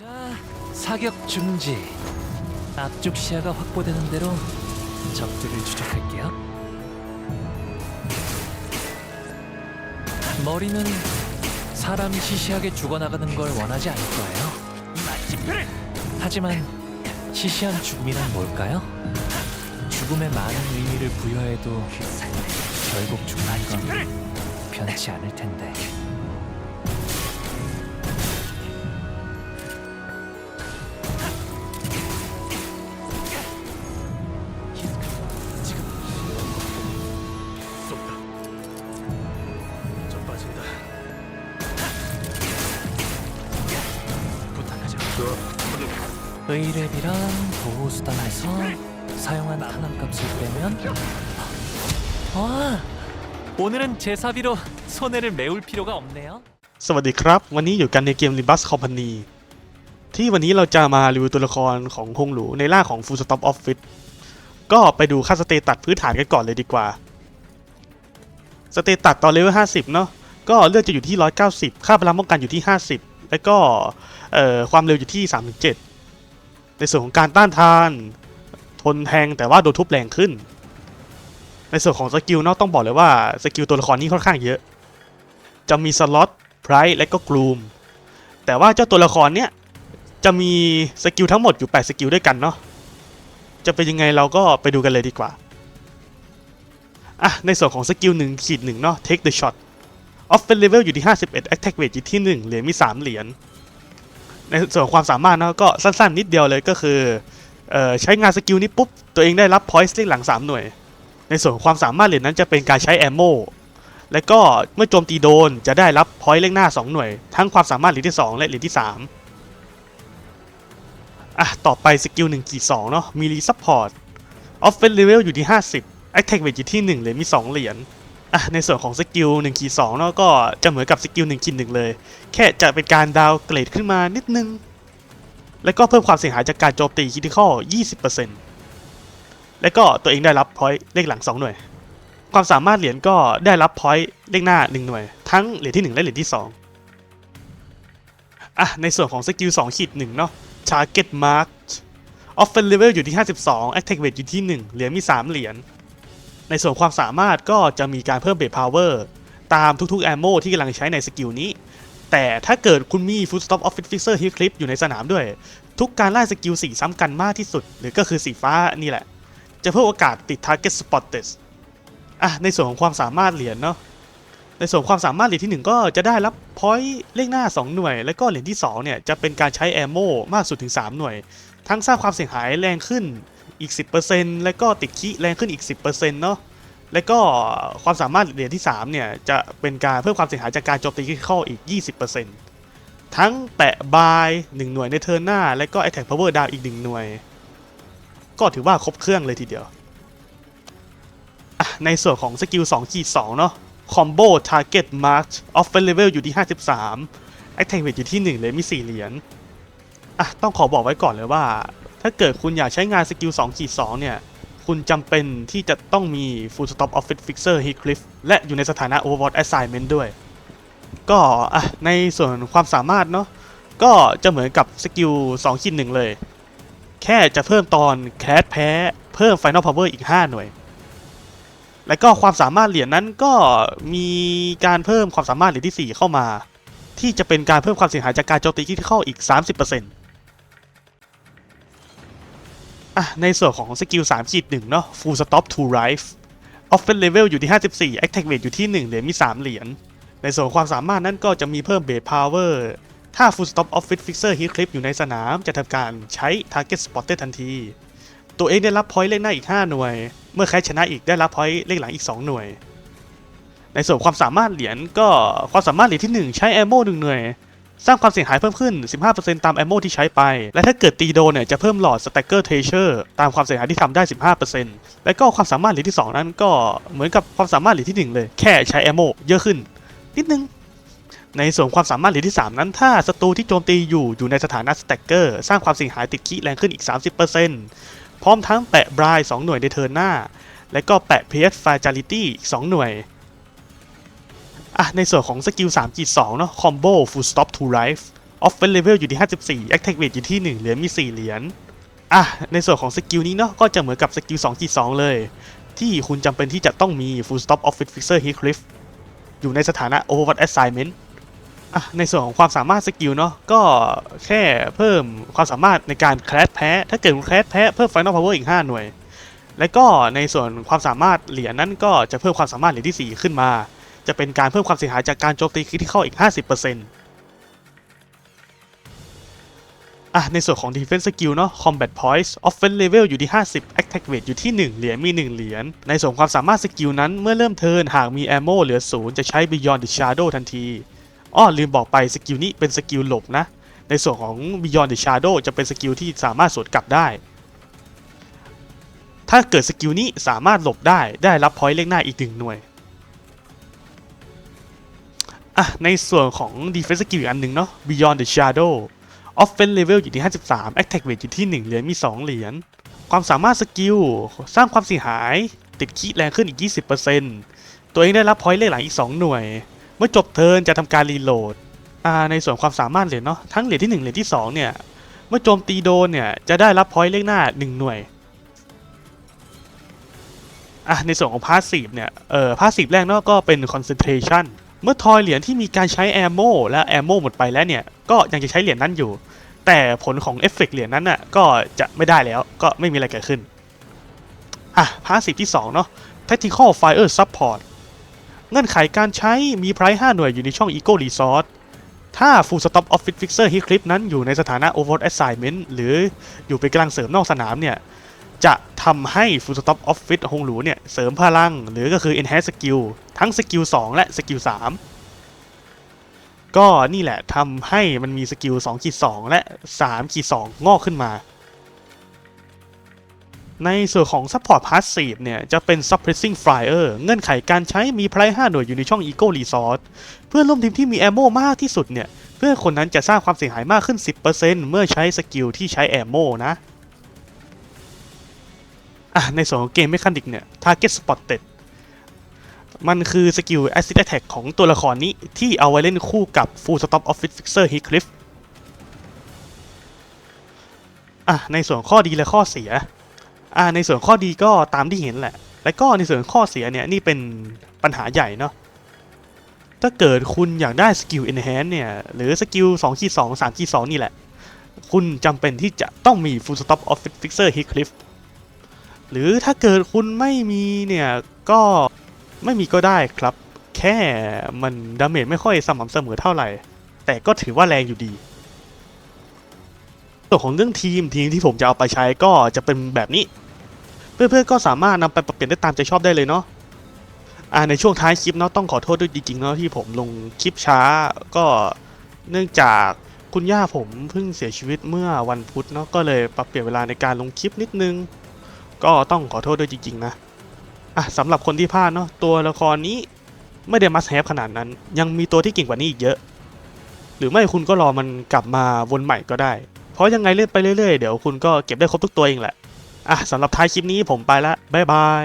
자, 사격 중지. 앞쪽 시야가 확보되는 대로 적들을 추적할게요. 머리는 사람이 시시하게 죽어나가는 걸 원하지 않을 거예요. 하지만 시시한 죽음이란 뭘까요? 죽음에 많은 의미를 부여해도 결국 죽는 건 변치 않을 텐데. 저 의뢰비랑 보호수단에서 사용한 탄환값을 빼면 와 오늘은 제 사비로 손해를 메울 필요가 없네요. สวัสดีครับ วันนี้อยู่กันในเกม r e b u s Company ที่วันนี้เราจะมารีวิวตัวละครของฮงหลูในล่าของ Full Stop Office ก็ไปดูค่าสเตตัสพื้นฐานกันก่อนเลยดีกว่า สเตตัสตอนเลเวล50 เนาะก็เลือดจะอยู่ที่ 190 ค่าพลังป้องกันอยู่ที่ 50 แล้วก็เอ่อความเร็วอยู่ที่ 3-7 ในส่วนของการต้านทาน ทนแทงแต่ว่าโดนทุบแรงขึ้น ในส่วนของสกิลเนาะต้องบอกเลยว่าสกิลตัวละครนี้ค่อนข้างเยอะ จะมีสล็อตไพรและก็กลูม แต่ว่าเจ้าตัวละครเนี้ยจะมีสกิลทั้งหมดอยู่ 8 สกิลด้วยกันเนาะ จะเป็นยังไงเราก็ไปดูกันเลยดีกว่า อะ ในส่วนของสกิล1ขีด1เนาะ take the shot offense level อยู่ที่ 51 attack weight อยู่ที่ 1 เหรียญมี 3 เหรียญ ในส่วนความสามารถเนาะก็สั้นๆ นิดเดียวเลยก็คือออใช้งานสกิลนี้ปุ๊บ ตัวเองได้รับ points เลขหลัง 3 หน่วย ในส่วนความสามารถเหรียญนั้นจะเป็นการใช้ ammo และก็เมื่อโจมตีโดนจะได้รับพอยต์เลขหน้า 2 หน่วย ทั้งความสามารถเหรียญที่ 2 และเหรียญที่ 3 อะ ต่อไปสกิล1ขีด2เนาะมีรีซัพพอร์ตออฟเฟนเลเวลอยู่ที่ 50 Attack Weight อยู่ที่ 1 เหรียญมี 2 เหรียญ อะในส่วนของสกิล1ขีด2เนาะก็จะเหมือนกับสกิล1ขีด1เลย แค่จะเป็นการดาวเกรดขึ้นมานิดนึง แล้วก็เพิ่มความเสียหายจากการโจมตีคิติคอล20%แล้วก็ตัวเองได้รับพอยต์เลขหลัง 2 หน่วย ความสามารถเหรียญก็ได้รับพอยต์เลขหน้า 1 หน่วย ทั้งเหรียญที่ 1 และเหรียญที่ 2อะในส่วนของสกิล2ขีด1เนาะ Target Mark Offense Level อยู่ที่ 52 Attack Weight อยู่ที่ 1 เหรียญมี 3 เหรียญ ในส่วนความสามารถก็จะมีการเพิ่มเบสพาวเวอร์ตามทุกๆ Ammo ที่กำลังใช้ในสกิลนี้ แต่ถ้าเกิดคุณมี Full Stop Office Fixer Hit Clip อยู่ในสนามด้วย ทุกการไล่สกิลสีซ้ำกันมากที่สุด หรือก็คือสีฟ้านี่แหละ จะเพิ่มโอกาสติด Target Spotted อะในส่วนของความสามารถเหรียญเนาะในส่วนความสามารถเหรียญที่ 1 ก็จะได้รับพอยต์เลขหน้า 2 หน่วย แล้วก็เหรียญที่2เนี่ยจะเป็นการใช้แอมโมมากสุดถึง 3 หน่วย ทั้งสร้างความเสียหายแรงขึ้น อีก 10%แล้วก็ติดคิแรงขึ้นอีก 10%เนาะแล้วก็ความสามารถเหรียญที่ 3 เนี่ย จะเป็นการเพิ่มความเสียหายจากการโจมตีคริติคอลอีก 20%ทั้งแปะบาย 1 หน่วยในเทิร์นหน้า และก็ Attack Power Down อีก 1 หน่วย ก็ถือว่าครบเครื่องเลยทีเดียว ในส่วนของสกิล2ขีด2เนาะ Combo Target March Offense Level อยู่ที่ 53 Attack Weight อยู่ที่ 1 เลยมี 4 เหรียญอะต้องขอบอกไว้ก่อนเลยว่า ถ้าเกิดคุณอยากใช้งานสกิล2ขีด2เนี่ย คุณจำเป็นที่จะต้องมี Full Stop Office Fixer Heatcliff และอยู่ในสถานะ Overwatch Assignment ด้วย ก็อะในส่วนความสามารถเนาะก็จะเหมือนกับสกิล2ขีด1เลย แค่จะเพิ่มตอนแคสแพ้ เพิ่ม Final Power อีก 5 หน่วย และก็ความสามารถเหรียญนั้นก็มีการเพิ่มความสามารถเหรียญที่ 4 เข้ามา ที่จะเป็นการเพิ่มความเสียหายจากการโจมตีที่เข้าอีก 30% อะในส่วนของสกิล3ขีด1เนาะ Full Stop to Life Offense Level อยู่ที่ 54 Attack Weight อยู่ที่ 1 เหรียญมี 3 เหรียญ ในส่วนความสามารถนั้นก็จะมีเพิ่ม Base Power ถ้า Full Stop Office Fixer Hit Clip อยู่ในสนามจะทำการใช้ Target Spotted ทันที ตัวเองได้รับพอยต์เลขหน้าอีก 5 หน่วย เมื่อใครชนะอีกได้รับพอยต์เลขหลังอีก 2 หน่วย ในส่วนความสามารถเหรียญก็ความสามารถเหรียญที่ 1 ใช้แอมโม่1หน่วย สร้างความเสียหายเพิ่มขึ้น 15%ตามแอมโมที่ใช้ไป และถ้าเกิดตีโดนเนี่ยจะเพิ่มหลอดสแต็กเกอร์เทเชอร์ตามความเสียหายที่ทำได้ 15%และก็ความสามารถหรีที่ 2 นั้นก็เหมือนกับความสามารถหรีที่ 1 เลย แค่ใช้แอมโมเยอะขึ้น นิดนึง ในส่วนความสามารถหรีที่ 3 นั้นถ้าศัตรูที่โจมตีอยู่อยู่ในสถานะสแต็กเกอร์สร้างความเสียหายติดขี้แรงขึ้นอีก 30%พร้อมทั้งแปะบราย2หน่วยในเทิร์นหน้า และก็แปะ PS Fragility 2หน่วย อะในส่วนของสกิล3จี2เนาะ Combo Full Stop to Life Offense Level อยู่ที่ 54 Attack Rate อยู่ที่ 1 เหรียญมี 4 เหรียญอะในส่วนของสกิลนี้เนาะก็จะเหมือนกับสกิล2 2เลย ที่คุณจำเป็นที่จะต้องมี Full Stop Office Fixer Heathcliff อยู่ในสถานะ Overwatch Assignment อะในส่วนของความสามารถสกิลเนาะก็แค่เพิ่มความสามารถในการแคลสแพ้ ถ้าเกิดคุณแคลสแพ้เพิ่ม Final Power อีก 5 หน่วย และก็ในส่วนความสามารถเหรียญนั้นก็จะเพิ่มความสามารถเหรียญที่ 4 ขึ้นมา จะเป็นการเพิ่มความเสียหายจากการโจมตีคริติคอลอีก 50%อะ ในส่วนของ Defense Skill เนาะ Combat Points Offense Level อยู่ที่ 50 Attack Rate อยู่ที่ 1 เหรียญ มี 1 เหรียญ ในส่วนความสามารถสกิลนั้นเมื่อเริ่มเทิร์นหากมี Ammo เหลือ 0 จะใช้ Beyond the Shadow ทันที อ้อ ลืมบอกไปสกิลนี้เป็นสกิลหลบนะ ในส่วนของ Beyond the Shadow จะเป็นสกิลที่สามารถสวนกลับได้ ถ้าเกิดสกิลนี้สามารถหลบได้ ได้รับพอยต์เลขหน้าอีกหนึ่งหน่วย อะ ในส่วนของ Defense Skill อีกอันหนึ่งเนาะ Beyond the Shadow Offense Level อยู่ที่ 53 Attack Rate อยู่ที่ 1 เหรียญ มี 2 เหรียญ ความสามารถสกิล สร้างความเสียหาย ติดคีแรงขึ้นอีก 20%ตัวเองได้รับพอยต์เลขหลังอีก 2 หน่วย เมื่อจบเทิร์นจะทำการรีโหลดอ่าในส่วนความสามารถเหรียญเนาะ ทั้งเหรียญที่ 1 เหรียญที่ 2 เนี่ย เมื่อโจมตีโดนเนี่ย จะได้รับพอยต์เลขหน้า 1 หน่วยอะในส่วนของพาสซีฟเนี่ย เอ่อ พาสซีฟแรกเนาะก็เป็น concentration เมื่อทอยเหรียญที่มีการใช้แอมโมและแอมโมหมดไปแล้วเนี่ย ก็ยังจะใช้เหรียญนั้นอยู่ แต่ผลของเอฟเฟกต์เหรียญนั้นน่ะก็จะไม่ได้แล้วก็ไม่มีอะไรเกิดขึ้น อะพาสซีที่2เนาะ tactical fire support เงื่อนไขการใช้มีไพร์5หน่วยอยู่ในช่อง Eco Resource ถ้า Full Stop Office Fixer Hit Clip นั้นอยู่ในสถานะ Overwatch Assignment หรืออยู่เป็นกำลังเสริมนอกสนามเนี่ย จะทำให้ Full Stop Office ฮงหลูเนี่ย เสริมพลัง หรือก็คือ Enhance Skill ทั้งสกิล2และสกิล3ก็นี่แหละทำให้มันมีสกิล2ขีด2และ3ขีด2งอกขึ้นมา ในส่วนของ Support Passive เนี่ย จะเป็น Suppressing Fire เงื่อนไขการใช้มีไพรส์5หน่วยอยู่ในช่อง Eco Resource เพื่อนร่วมทีมที่มี Ammo มากที่สุดเนี่ย เพื่อนคนนั้นจะสร้างความเสียหายมากขึ้น 10%เมื่อใช้สกิลที่ใช้ Ammo นะ อะในส่วนของเกม Mechanic เนี่ย Target Spotted มันคือสกิล Acid Attack ของตัวละครนี้ที่เอาไว้เล่นคู่กับ Full Stop Office Fixer Heathcliff อะในส่วนข้อดีและข้อเสียอ่าในส่วนข้อดีก็ตามที่เห็นแหละ และก็ในส่วนข้อเสียเนี่ยนี่เป็นปัญหาใหญ่เนาะถ้าเกิดคุณอยากได้สกิล Enhance เนี่ย หรือสกิล2ขีด2 3ขีด2นี่แหละ คุณจำเป็นที่จะต้องมี Full Stop Office Fixer h e a t c l i f f หรือถ้าเกิดคุณไม่มีเนี่ยก็ไม่มีก็ได้ครับ แค่มันดาเมจไม่ค่อยสม่ำเสมอเท่าไหร่ แต่ก็ถือว่าแรงอยู่ดีส่วนของเรื่องทีมทีมที่ผมจะเอาไปใช้ก็จะเป็นแบบนี้ เพื่อนๆก็สามารถนำไปปรับเปลี่ยนได้ตามใจชอบได้เลยเนาะอ่าในช่วงท้ายคลิปเนาะต้องขอโทษด้วยจริงๆเนาะที่ผมลงคลิปช้า ก็เนื่องจากคุณย่าผมเพิ่งเสียชีวิตเมื่อวันพุธเนาะก็เลยปรับเปลี่ยนเวลาในการลงคลิปนิดนึง ก็ต้องขอโทษด้วยจริง ๆ นะอะสำหรับคนที่พลาดเนาะตัวละครนี้ไม่ได้มัสแฮปขนาดนั้น ยังมีตัวที่เก่งกว่านี้อีกเยอะ หรือไม่คุณก็รอมันกลับมาวนใหม่ก็ได้ เพราะยังไงเล่นไปเรื่อยๆ เดี๋ยวคุณก็เก็บได้ครบทุกตัวเองแหละอะสำหรับท้ายคลิปนี้ผมไปละบ๊ายบาย